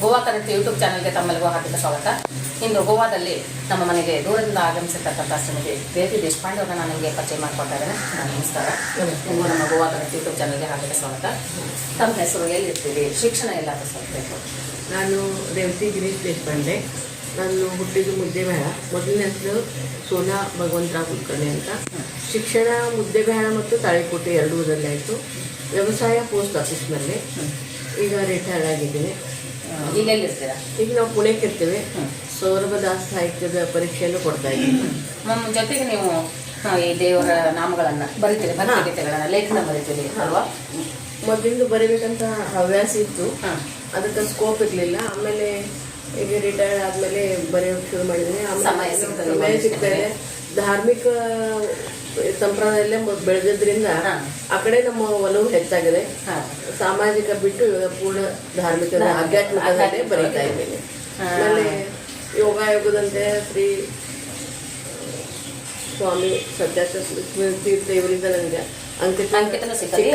Goa correct YouTube ಚಾನಲ್ಗೆ ತಮ್ಮೆಲ್ಲಿಗೂ ಹಾಕಿದ ಸ್ವಾಗತ. ಇಂದು ಗೋವಾದಲ್ಲಿ ನಮ್ಮ ಮನೆಗೆ ದೂರದಿಂದ ಆಗಮಿಸಿರ್ತಕ್ಕಂಥ ಶ್ರೀಮತಿ ಬೇಟಿ ದೇಶಪಾಂಡೆ ಅವರನ್ನ ನನಗೆ ಪರಿಚಯ ಇದ್ದೇನೆ. ನಾನು ನಮಸ್ಕಾರ. ನಿಮಗೂ ನಮ್ಮ ಗೋವಾ ಕರೆಕ್ಟ್ ಯೂಟ್ಯೂಬ್ ಚಾನಲ್ಗೆ ಹಾಕಿದ ಸ್ವಾಗತ. ತಮ್ಮ ಹೆಸರು ಎಲ್ಲಿರ್ತೀವಿ ಶಿಕ್ಷಣ ಎಲ್ಲ ಸ್ವಲ್ಪ ನಾನು ರೇವತಿ ಗಿರೀಶ್ ದೇಶಪಾಂಡೆ. ನಾನು ಹುಟ್ಟಿದ್ದು ಮುದ್ದೆಬೇಳ ಮೊದಲನೇ ಹೆಸರು ಸೋನಾ ಭಗವಂತರಾವ್ ಕುಲಕರ್ಣಿ ಅಂತ. ಶಿಕ್ಷಣ ಮುದ್ದೆ ಮುದ್ದೆಬೇಳ ಮತ್ತು ತಾಳಿಕೋಟೆ ಆಯಿತು. ವ್ಯವಸಾಯ ಪೋಸ್ಟ್ ಆಫೀಸ್ನಲ್ಲಿ. ಈಗ ರಿಟೈರ್ ಆಗಿದ್ದೀನಿ. ಈಗ ಎಲ್ಲಿರ್ತೀರಾ? ಈಗ ನಾವು ಪುಣೆಗೆ ಇರ್ತೇವೆ. ಸೌರಭದಾಸ ಸಾಹಿತ್ಯದ ಪರೀಕ್ಷೆಯನ್ನು ಕೊಡ್ತಾ ಇದ್ದೀವಿ. ನಮ್ಮ ಜೊತೆಗೆ ನೀವು ಈ ದೇವರ ನಾಮಗಳನ್ನ ಬರಿತೀರಿ ಭಕ್ತಿಗೀತೆಗಳನ್ನ ಲೇಖನ ಬರಿತೀರಿ ಅಲ್ವಾ? ಮೊದಲಿಂದ ಬರೀಬೇಕಂತ ಹವ್ಯಾಸ ಇತ್ತು. ಅದಕ್ಕೆ ಸ್ಕೋಪ್ ಇರಲಿಲ್ಲ. ಆಮೇಲೆ ಈಗ ರಿಟೈರ್ಡ್ ಆದಮೇಲೆ ಬರೆಯೋಕೆ ಶುರು ಮಾಡಿದ್ದೀನಿ ಸಮಯ ಆಮೇಲೆ ಸಿಗ್ತಾ ಇದೆ. ಧಾರ್ಮಿಕ ಸಂಪ್ರದಾಯದಲ್ಲೇ ಮೊದ್- ಬೆಳೆದಿದ್ರಿಂದ. ಆ ಕಡೆ ನಮ್ಮ ಒಲವು ಹೆಚ್ಚಾಗಿದೆ. ಸಾಮಾಜಿಕ ಬಿಟ್ಟು ಇವಾಗ ಪೂರ್ಣ ಧಾರ್ಮಿಕ ಆಧ್ಯಾತ್ಮಿಕದಲ್ಲೇ ಆಧ್ಯಾತ್ಮಿಕ. ಬರೀತಾ ಇದ್ದೀನಿ. ಆಮೇಲೆ ಯೋಗ ಯೋಗದಂತೆ ಶ್ರೀ ಸ್ವಾಮಿ ತೀರ್ಥ ಇವರಿಂದ ನನಗೆ ಅಂಕಿತ ಸಿಕ್ಕದೆ,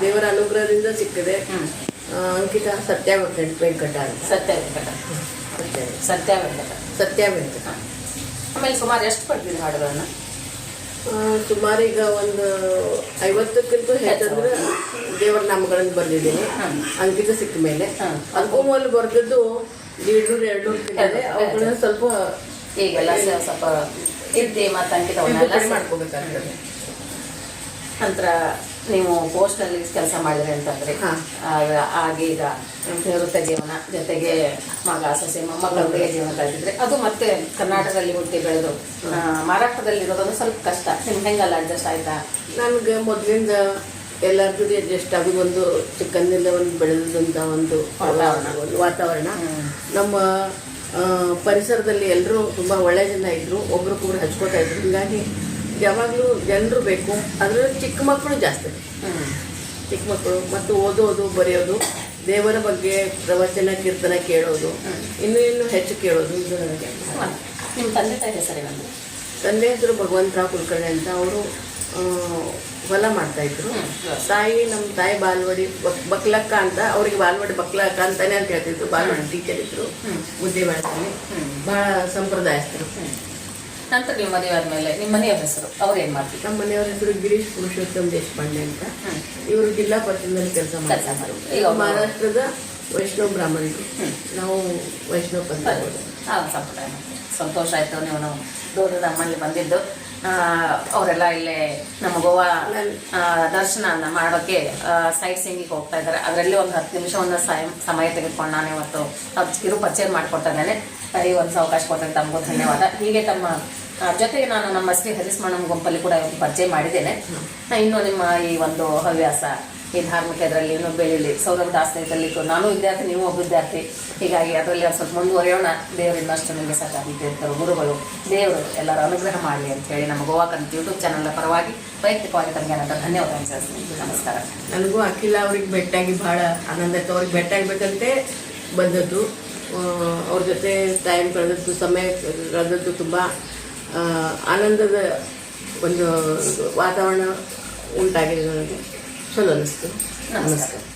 ದೇವರ ಅನುಗ್ರಹದಿಂದ ಸಿಕ್ಕಿದೆ. ಅಂಕಿತ ಸತ್ಯ ವೆಂಕಟ ಸತ್ಯ ವೆಂಕಟ ಸತ್ಯ. ವೆಂಕಟ ಸತ್ಯ ವೆಂಕಟ ಆಮೇಲೆ ಸುಮಾರು ಎಷ್ಟು ಪಡ್ತೀವಿ ಹಾಡುಗಳನ್ನ? ಸುಮಾರು ಈಗ ಒಂದು ಐವತ್ತಕ್ಕಿಂತ ಹೆಚ್ಚಂದ್ರೆ ದೇವರ ನಾಮಗಳನ್ನು ಬರೆದಿದ್ದೀನಿ. ಅಂಕಿತ ಸಿಕ್ಕ ಮೇಲೆ. ಅದಕ್ಕೂ ಮೊದಲು ಬರೆದದ್ದು ಎರಡು ಎರಡು. ಅವುಗಳನ್ನ ಸ್ವಲ್ಪ ಈಗೆಲ್ಲ ಸ್ವಲ್ಪ ಇದ್ದೆ ಮತ್ತು ಅಂಕಿತವನ್ನೆಲ್ಲ ಮಾಡ್ಕೋಬೇಕಾಗ್ತದೆ. ನಂತರ ನೀವು ಪೋಸ್ಟ್ನಲ್ಲಿ ಕೆಲಸ ಮಾಡಿದ್ರೆ ಅಂತಂದ್ರೆ ಆಗೀಗ ಈಗ ನಿವೃತ್ತ ಜೀವನ ಜೊತೆಗೆ ಮಗ ಸೊಸೆ ಮೊಮ್ಮಕ್ಕಳೊಂದಿಗೆ ಜೀವನ ಕಳೆದಿದ್ರೆ ಅದು ಮತ್ತೆ ಕರ್ನಾಟಕದಲ್ಲಿ ಹುಟ್ಟಿ ಬೆಳೆದು ಆ, ಮಹಾರಾಷ್ಟ್ರದಲ್ಲಿ ಇರೋದೊಂದು ಸ್ವಲ್ಪ ಕಷ್ಟ. ನಿಮ್ಗೆ ಹೆಂಗಲ್ಲ ಅಡ್ಜಸ್ಟ್ ಆಯ್ತಾ? ನನ್ಗೆ ಮೊದಲಿಂದ ಎಲ್ಲರ ಜೊತೆ ಅಡ್ಜಸ್ಟ್ ಆಗಿ ಒಂದು ಚಿಕ್ಕಂದಿಲ್ಲ ಒಂದು ಬೆಳೆದಂಥ ಒಂದು ವಾತಾವರಣ. ಒಂದು ವಾತಾವರಣ. ನಮ್ಮ ಪರಿಸರದಲ್ಲಿ ಎಲ್ಲರೂ ತುಂಬ ಒಳ್ಳೆ ಜನ ಇದ್ರು ಒಬ್ರಿಗೊಬ್ರು ಹಚ್ಕೋತಾ ಇದ್ರು. ಹೀಗಾಗಿ ಯಾವಾಗಲೂ ಜನರು ಬೇಕು. ಅದರಲ್ಲಿ ಚಿಕ್ಕ ಮಕ್ಕಳು ಜಾಸ್ತಿ. ಚಿಕ್ಕ ಮಕ್ಕಳು ಮತ್ತು ಓದೋದು ಬರೆಯೋದು ದೇವರ ಬಗ್ಗೆ ಪ್ರವಚನ ಕೀರ್ತನ ಕೇಳೋದು ಇನ್ನೂ ಇನ್ನೂ ಹೆಚ್ಚು ಕೇಳೋದು. ಇದು ನನಗೆ ನಿಮ್ಮ ತಂದೆ ತಾಯಿ ಹೆಸರು ತಂದೆ ಹೆಸರು ಭಗವಂತ ಕುಲಕರ್ಣಿ ಅಂತ ಅವರು ಹೊಲ ಮಾಡ್ತಾಯಿದ್ರು ತಾಯಿ ನಮ್ಮ ತಾಯಿ ಬಾಲ್ವಾಡಿ ಬಕ್- ಬಕ್ಲಕ್ಕ ಅಂತ ಅವ್ರಿಗೆ ಬಾಲ್ವಾಡಿ ಬಕ್ಲಕ್ಕ ಅಂತಾನೆ ಅಂತ ಹೇಳ್ತಿದ್ರು. ಬಾಲ್ವಾಡಿ ಟೀಚರ್ ಇದ್ರು. ಮುದ್ದೆ ಮಾಡ್ತೀನಿ ಭಾಳ ಬಹಳ ಸಂಪ್ರದಾಯಸ್ಥರು. ನಂತರ ನಿಮ್ಮ ಮದುವೆ ಆದ್ಮೇಲೆ ನಿಮ್ಮ ಮನೆಯವ್ರ ಹೆಸರು ಅವ್ರು ಏನು ಮಾಡ್ತೀವಿ ನಮ್ಮ ಮನೆಯವರ ಹೆಸರು ಗಿರೀಶ್ ಪುರುಷೋತ್ತಮ್ ದೇಶಪಾಂಡೆ ಅಂತ. ಇವರು ಜಿಲ್ಲಾ ಪಟ್ಟಣದಲ್ಲಿ ಕೆಲಸ ಕೆಲ್ಸ ಮಾಡ್ತಾರೆ. ಮಾಡೋದು. ಈಗ ಮಹಾರಾಷ್ಟ್ರದ ವೈಷ್ಣವ ಬ್ರಾಹ್ಮಣರು. ಹ್ಮ್. ನಾವು ವೈಷ್ಣವ ಪಂಥ ಸಂಪ್ರದಾಯ ಸಂತೋಷ ಆಯಿತು ನೀವು ನಾವು ದೂರದ ಅಮ್ಮಲ್ಲಿ ಬಂದಿದ್ದು. ಅವರೆಲ್ಲ ಇಲ್ಲೇ ನಮ್ಮ ಗೋವಾ ದರ್ಶನ ಮಾಡೋಕ್ಕೆ ಸೈಟ್ ಸೀಯಿಂಗಿಗೆ ಹೋಗ್ತಾ ಇದ್ದಾರೆ. ಅದರಲ್ಲಿ ಒಂದು ಹತ್ತು ನಿಮಿಷ ಒಂದು ಸಮ- ಸಮಯ ತೆಗೆದುಕೊಂಡು ನಾನು ಇವತ್ತು ಕಿರು ಪರಿಚಯ ಮಾಡಿಕೊಡ್ತಾ ಇದ್ದೇನೆ. ಒಂದು ಅವಕಾಶ ಕೊಟ್ಟರೆ ತಮಗೂ ಧನ್ಯವಾದ. ಹೀಗೆ ತಮ್ಮ ಜೊತೆಗೆ ನಾನು ನಮ್ಮ ಶ್ರೀ ಹರಿಸ್ಮಣಂ ಗುಂಪಲ್ಲಿ ಕೂಡ ಪರಿಚಯ ಮಾಡಿದ್ದೇನೆ. ಇನ್ನು ನಿಮ್ಮ ಈ ಒಂದು ಹವ್ಯಾಸ ಈ ಧಾರ್ಮಿಕ ಅದರಲ್ಲಿ ಏನೋ ಬೆಳಿಲಿ ಸೌರಭ ದಾಸ್ತಿ ನಾನು ವಿದ್ಯಾರ್ಥಿ, ನೀವು ಒಬ್ಬ ವಿದ್ಯಾರ್ಥಿ. ಹೀಗಾಗಿ ಅದರಲ್ಲಿ ಸ್ವಲ್ಪ ಮುಂದುವರಿಯೋಣ. ದೇವರು ಇನ್ನಷ್ಟು ನಿಮಗೆ ಸಹಕಾರಿರ್ತಾರೆ ಗುರುಗಳು, ದೇವರು ಎಲ್ಲರ ಅನುಗ್ರಹ ಮಾಡಲಿ ಅಂತ ಹೇಳಿ ನಮ್ಮ ಗೋವಾ ಕಂತ ಯೂಟ್ಯೂಬ್ ಚಾನಲ್ನ ಪರವಾಗಿ ವೈಯಕ್ತಿಕವಾಗಿ ತಮಗೆ ಅನಂತ ಧನ್ಯವಾದ ನಮಸ್ಕಾರ. ನನಗೂ ಅಖಿಲ ಅವ್ರಿಗೆ ಭೇಟಿಯಾಗಿ ಭಾಳ ಆನಂದ ಆಯ್ತು. ಅವ್ರಿಗೆ ಭೇಟಿಯಾಗಬೇಕಂತೆ ಬಂದದ್ದು. ಅವ್ರ ಜೊತೆ ಟೈಮ್ ಕಳೆದದ್ದು, ಸಮಯ ಕಳೆದದ್ದು ತುಂಬ ಆನಂದದ ಒಂದು ವಾತಾವರಣ ಉಂಟಾಗಿದೆ ನನಗೆ. Journalisten. Namaskar.